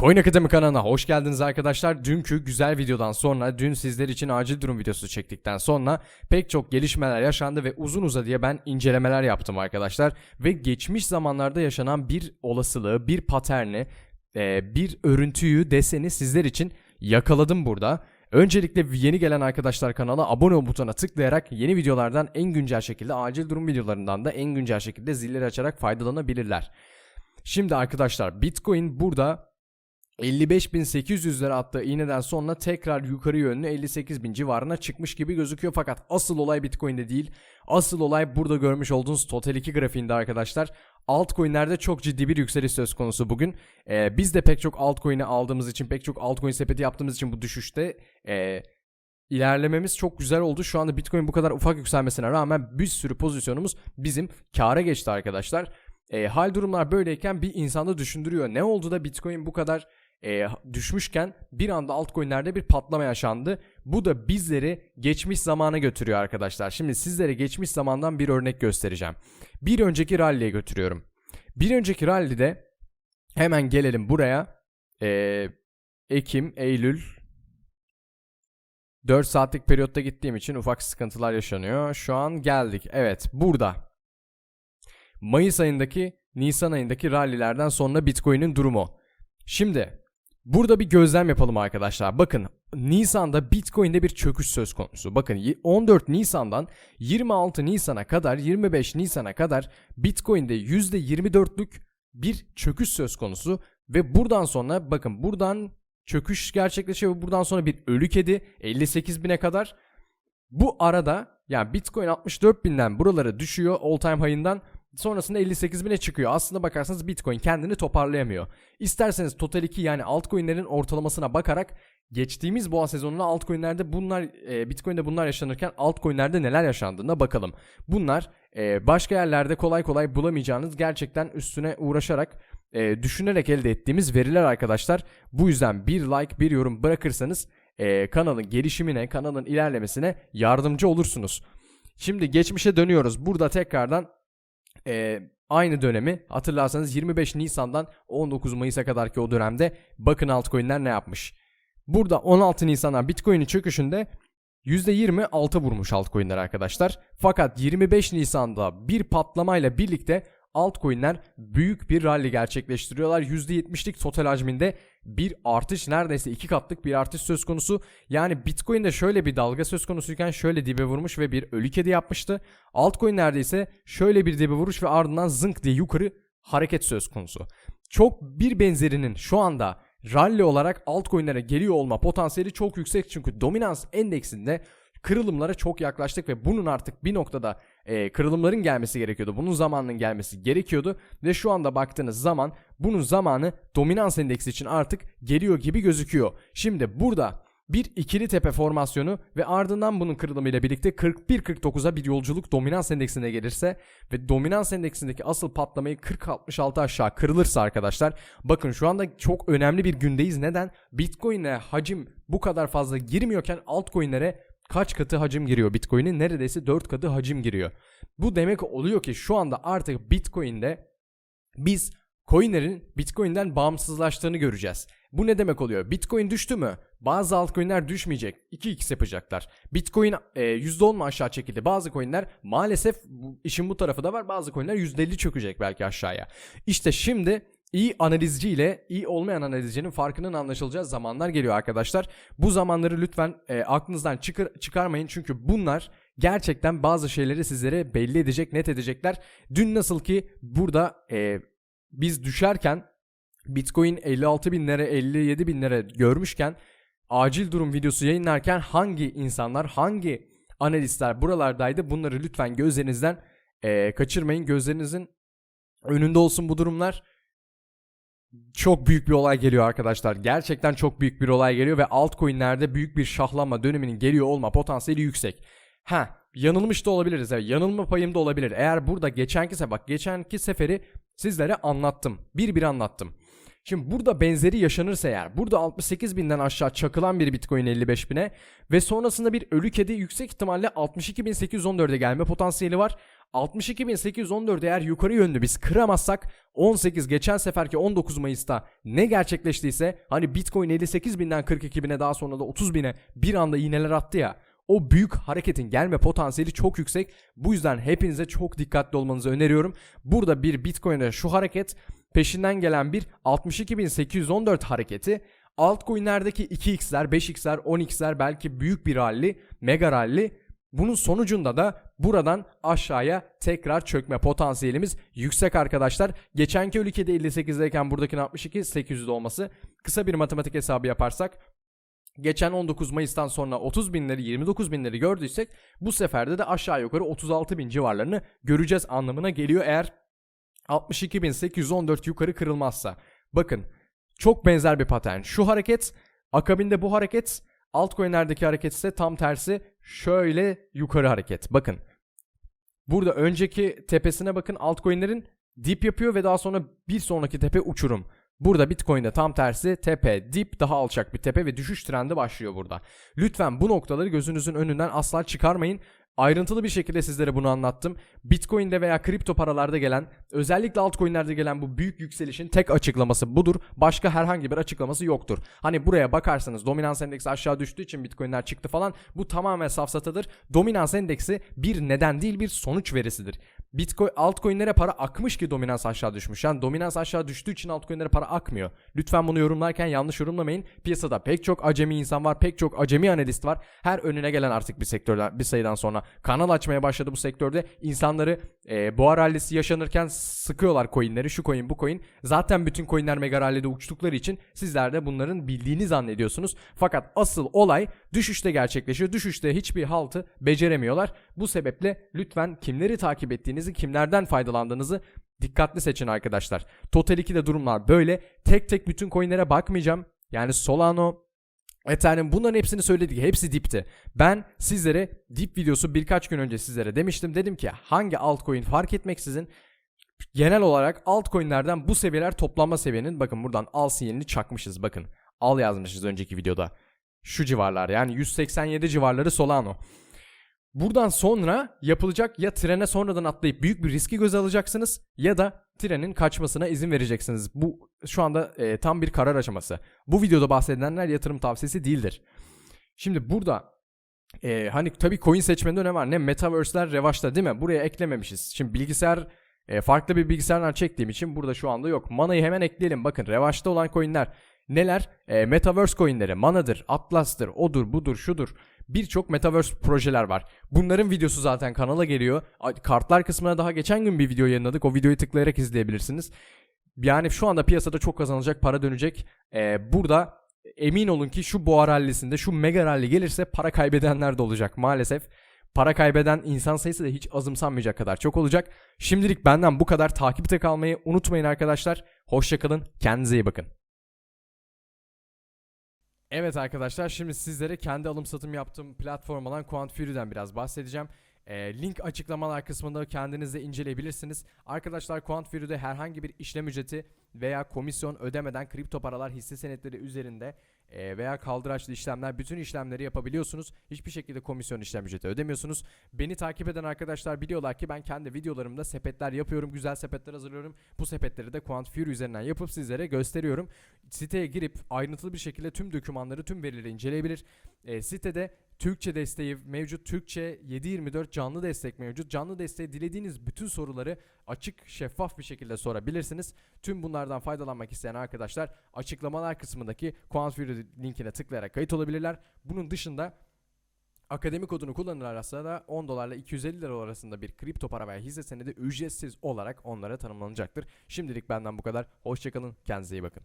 Coin Akademi kanalına hoş geldiniz arkadaşlar. Dünkü güzel videodan sonra, dün sizler için acil durum videosu çektikten sonra pek çok gelişmeler yaşandı ve uzun uzadıya ben incelemeler yaptım arkadaşlar. Ve geçmiş zamanlarda yaşanan bir olasılığı, bir paterni, e, bir örüntüyü, deseni sizler için yakaladım burada. Öncelikle yeni gelen arkadaşlar kanala abone ol butonuna tıklayarak yeni videolardan en güncel şekilde acil durum videolarından da en güncel şekilde zilleri açarak faydalanabilirler. Şimdi arkadaşlar Bitcoin burada 55.800'lere attığı iğneden sonra tekrar yukarı yönlü 58.000 civarına çıkmış gibi gözüküyor fakat asıl olay Bitcoin'de değil. Asıl olay burada görmüş olduğunuz Total 2 grafiğinde arkadaşlar. Altcoin'lerde çok ciddi bir yükseliş söz konusu bugün. Ee, biz de pek çok altcoin'i aldığımız için, pek çok altcoin sepeti yaptığımız için bu düşüşte ee, ilerlememiz çok güzel oldu. Şu anda Bitcoin bu kadar ufak yükselmesine rağmen bir sürü pozisyonumuz bizim kâra geçti arkadaşlar. E, hal durumlar böyleyken bir insanda düşündürüyor. Ne oldu da Bitcoin bu kadar e, düşmüşken bir anda altcoin'lerde bir patlama yaşandı. Bu da bizleri geçmiş zamana götürüyor arkadaşlar. Şimdi sizlere geçmiş zamandan bir örnek göstereceğim. Bir önceki rally'e götürüyorum. Bir önceki rally'de hemen gelelim buraya. E, Ekim, Eylül 4 saatlik periyotta gittiğim için ufak sıkıntılar yaşanıyor. Şu an geldik. Evet burada. Mayıs ayındaki Nisan ayındaki rallilerden sonra Bitcoin'in durumu. Şimdi burada bir gözlem yapalım arkadaşlar. Bakın Nisan'da Bitcoin'de bir çöküş söz konusu. Bakın 14 Nisan'dan 26 Nisan'a kadar 25 Nisan'a kadar Bitcoin'de %24'lük bir çöküş söz konusu ve buradan sonra bakın buradan çöküş gerçekleşiyor ve buradan sonra bir ölü kedi 58 bine kadar bu arada yani Bitcoin 64 binden buralara düşüyor all time high'ından Sonrasında 58 bine çıkıyor. Aslında bakarsanız Bitcoin kendini toparlayamıyor. İsterseniz Total 2 yani altcoin'lerin ortalamasına bakarak geçtiğimiz boğa sezonunda altcoin'lerde bunlar e, Bitcoin'de bunlar yaşanırken altcoin'lerde neler yaşandığına bakalım. Bunlar e, başka yerlerde kolay kolay bulamayacağınız gerçekten üstüne uğraşarak e, düşünerek elde ettiğimiz veriler arkadaşlar. Bu yüzden bir like bir yorum bırakırsanız e, kanalın gelişimine kanalın ilerlemesine yardımcı olursunuz. Şimdi geçmişe dönüyoruz. Burada tekrardan e, aynı dönemi hatırlarsanız 25 Nisan'dan 19 Mayıs'a kadarki o dönemde bakın altcoin'ler ne yapmış. Burada 16 Nisan'dan Bitcoin'in çöküşünde %20 alta vurmuş altcoin'ler arkadaşlar. Fakat 25 Nisan'da bir patlamayla birlikte altcoin'ler büyük bir rally gerçekleştiriyorlar. %70'lik total hacminde bir artış neredeyse iki katlık bir artış söz konusu. Yani Bitcoin'de şöyle bir dalga söz konusuyken şöyle dibe vurmuş ve bir ölü kedi yapmıştı. Altcoin'lerde ise şöyle bir dibe vuruş ve ardından zınk diye yukarı hareket söz konusu. Çok bir benzerinin şu anda rally olarak altcoin'lere geliyor olma potansiyeli çok yüksek çünkü dominans endeksinde kırılımlara çok yaklaştık ve bunun artık bir noktada e, kırılımların gelmesi gerekiyordu. Bunun zamanının gelmesi gerekiyordu ve şu anda baktığınız zaman bunun zamanı dominans endeksi için artık geliyor gibi gözüküyor. Şimdi burada bir ikili tepe formasyonu ve ardından bunun kırılımıyla birlikte 41-49'a bir yolculuk dominans endeksine gelirse ve dominans endeksindeki asıl patlamayı 40-66 aşağı kırılırsa arkadaşlar bakın şu anda çok önemli bir gündeyiz. Neden? Bitcoin'e hacim bu kadar fazla girmiyorken altcoin'lere kaç katı hacim giriyor Bitcoin'in? Neredeyse 4 katı hacim giriyor. Bu demek oluyor ki şu anda artık Bitcoin'de biz coinlerin Bitcoin'den bağımsızlaştığını göreceğiz. Bu ne demek oluyor? Bitcoin düştü mü? Bazı altcoin'ler düşmeyecek. 2x yapacaklar. Bitcoin e, %10 mu aşağı çekildi? Bazı coin'ler maalesef işin bu tarafı da var. Bazı coin'ler %50 çökecek belki aşağıya. İşte şimdi iyi analizci ile iyi olmayan analizcinin farkının anlaşılacağı zamanlar geliyor arkadaşlar. Bu zamanları lütfen e, aklınızdan çıkar, çıkarmayın çünkü bunlar gerçekten bazı şeyleri sizlere belli edecek, net edecekler. Dün nasıl ki burada e, biz düşerken Bitcoin 56 binlere 57 binlere görmüşken acil durum videosu yayınlarken hangi insanlar hangi analistler buralardaydı bunları lütfen gözlerinizden e, kaçırmayın gözlerinizin önünde olsun bu durumlar çok büyük bir olay geliyor arkadaşlar. Gerçekten çok büyük bir olay geliyor ve altcoin'lerde büyük bir şahlanma döneminin geliyor olma potansiyeli yüksek. Ha, yanılmış da olabiliriz. Evet, yanılma payım da olabilir. Eğer burada geçenki sefer bak geçenki seferi sizlere anlattım. Bir bir anlattım. Şimdi burada benzeri yaşanırsa eğer burada 68 binden aşağı çakılan bir bitcoin 55 bine ve sonrasında bir ölü kedi yüksek ihtimalle 62.814'e gelme potansiyeli var. 62.814 eğer yukarı yönlü biz kıramazsak 18 geçen seferki 19 Mayıs'ta ne gerçekleştiyse hani Bitcoin 58.000'den 42.000'e daha sonra da 30.000'e bir anda iğneler attı ya o büyük hareketin gelme potansiyeli çok yüksek. Bu yüzden hepinize çok dikkatli olmanızı öneriyorum. Burada bir Bitcoin'de şu hareket peşinden gelen bir 62.814 hareketi altcoin'lerdeki 2x'ler, 5x'ler, 10x'ler belki büyük bir rally, mega rally bunun sonucunda da buradan aşağıya tekrar çökme potansiyelimiz yüksek arkadaşlar. Geçenki ülkede 58'deyken buradakinin 62 800 olması kısa bir matematik hesabı yaparsak geçen 19 Mayıs'tan sonra 30 binleri 29 binleri gördüysek bu seferde de aşağı yukarı 36 bin civarlarını göreceğiz anlamına geliyor eğer 62.814 yukarı kırılmazsa. Bakın çok benzer bir patern. Şu hareket akabinde bu hareket altcoin'lerdeki hareket ise tam tersi şöyle yukarı hareket. Bakın burada önceki tepesine bakın altcoin'lerin dip yapıyor ve daha sonra bir sonraki tepe uçurum. Burada Bitcoin'de tam tersi tepe, dip daha alçak bir tepe ve düşüş trendi başlıyor burada. Lütfen bu noktaları gözünüzün önünden asla çıkarmayın. Ayrıntılı bir şekilde sizlere bunu anlattım. Bitcoin'de veya kripto paralarda gelen, özellikle altcoin'lerde gelen bu büyük yükselişin tek açıklaması budur. Başka herhangi bir açıklaması yoktur. Hani buraya bakarsanız dominans endeksi aşağı düştüğü için Bitcoin'ler çıktı falan. Bu tamamen safsatadır. Dominans endeksi bir neden değil bir sonuç verisidir. Bitcoin altcoin'lere para akmış ki dominans aşağı düşmüş. Yani dominans aşağı düştüğü için altcoin'lere para akmıyor. Lütfen bunu yorumlarken yanlış yorumlamayın. Piyasada pek çok acemi insan var, pek çok acemi analist var. Her önüne gelen artık bir sektörden bir sayıdan sonra kanal açmaya başladı bu sektörde. İnsanları e, boğa rallisi yaşanırken sıkıyorlar coinleri. Şu coin, bu coin. Zaten bütün coinler mega rallide uçtukları için sizler de bunların bildiğini zannediyorsunuz. Fakat asıl olay düşüşte gerçekleşiyor. Düşüşte hiçbir haltı beceremiyorlar. Bu sebeple lütfen kimleri takip ettiğinizi, kimlerden faydalandığınızı dikkatli seçin arkadaşlar. Total 2'de durumlar böyle. Tek tek bütün coinlere bakmayacağım. Yani Solano, Ethereum bunların hepsini söyledik. Hepsi dipti. Ben sizlere dip videosu birkaç gün önce sizlere demiştim. Dedim ki hangi altcoin fark etmeksizin genel olarak altcoin'lerden bu seviyeler toplanma seviyenin bakın buradan al sinyalini çakmışız bakın. Al yazmışız önceki videoda. Şu civarlar yani 187 civarları Solano. Buradan sonra yapılacak ya trene sonradan atlayıp büyük bir riski göze alacaksınız ya da trenin kaçmasına izin vereceksiniz. Bu şu anda e, tam bir karar aşaması. Bu videoda bahsedilenler yatırım tavsiyesi değildir. Şimdi burada e, hani tabii coin seçmende ne var? Ne metaverse'ler revaçta değil mi? Buraya eklememişiz. Şimdi bilgisayar e, farklı bir bilgisayardan çektiğim için burada şu anda yok. Mana'yı hemen ekleyelim. Bakın revaçta olan coinler neler? E, metaverse coinleri, Mana'dır, Atlas'tır, odur, budur, şudur birçok metaverse projeler var. Bunların videosu zaten kanala geliyor. Kartlar kısmına daha geçen gün bir video yayınladık. O videoyu tıklayarak izleyebilirsiniz. Yani şu anda piyasada çok kazanılacak para dönecek. Ee, burada emin olun ki şu boğa rallisinde şu mega rally gelirse para kaybedenler de olacak maalesef. Para kaybeden insan sayısı da hiç azımsanmayacak kadar çok olacak. Şimdilik benden bu kadar takipte kalmayı unutmayın arkadaşlar. Hoşçakalın. Kendinize iyi bakın. Evet arkadaşlar şimdi sizlere kendi alım satım yaptığım platform olan QuantFury'den biraz bahsedeceğim. E, link açıklamalar kısmında kendiniz de inceleyebilirsiniz. Arkadaşlar QuantFury'de herhangi bir işlem ücreti veya komisyon ödemeden kripto paralar hisse senetleri üzerinde e, veya kaldıraçlı işlemler bütün işlemleri yapabiliyorsunuz. Hiçbir şekilde komisyon işlem ücreti ödemiyorsunuz. Beni takip eden arkadaşlar biliyorlar ki ben kendi videolarımda sepetler yapıyorum. Güzel sepetler hazırlıyorum. Bu sepetleri de QuantFury üzerinden yapıp sizlere gösteriyorum. Siteye girip ayrıntılı bir şekilde tüm dokümanları, tüm verileri inceleyebilir. E, sitede Türkçe desteği mevcut. Türkçe 724 canlı destek mevcut. Canlı desteği dilediğiniz bütün soruları açık, şeffaf bir şekilde sorabilirsiniz. Tüm bunlardan faydalanmak isteyen arkadaşlar açıklamalar kısmındaki QuantFury linkine tıklayarak kayıt olabilirler. Bunun dışında Akademi kodunu kullanırlarsa da 10 dolarla 250 lira arasında bir kripto para veya hisse senedi ücretsiz olarak onlara tanımlanacaktır. Şimdilik benden bu kadar. Hoşçakalın. Kendinize iyi bakın.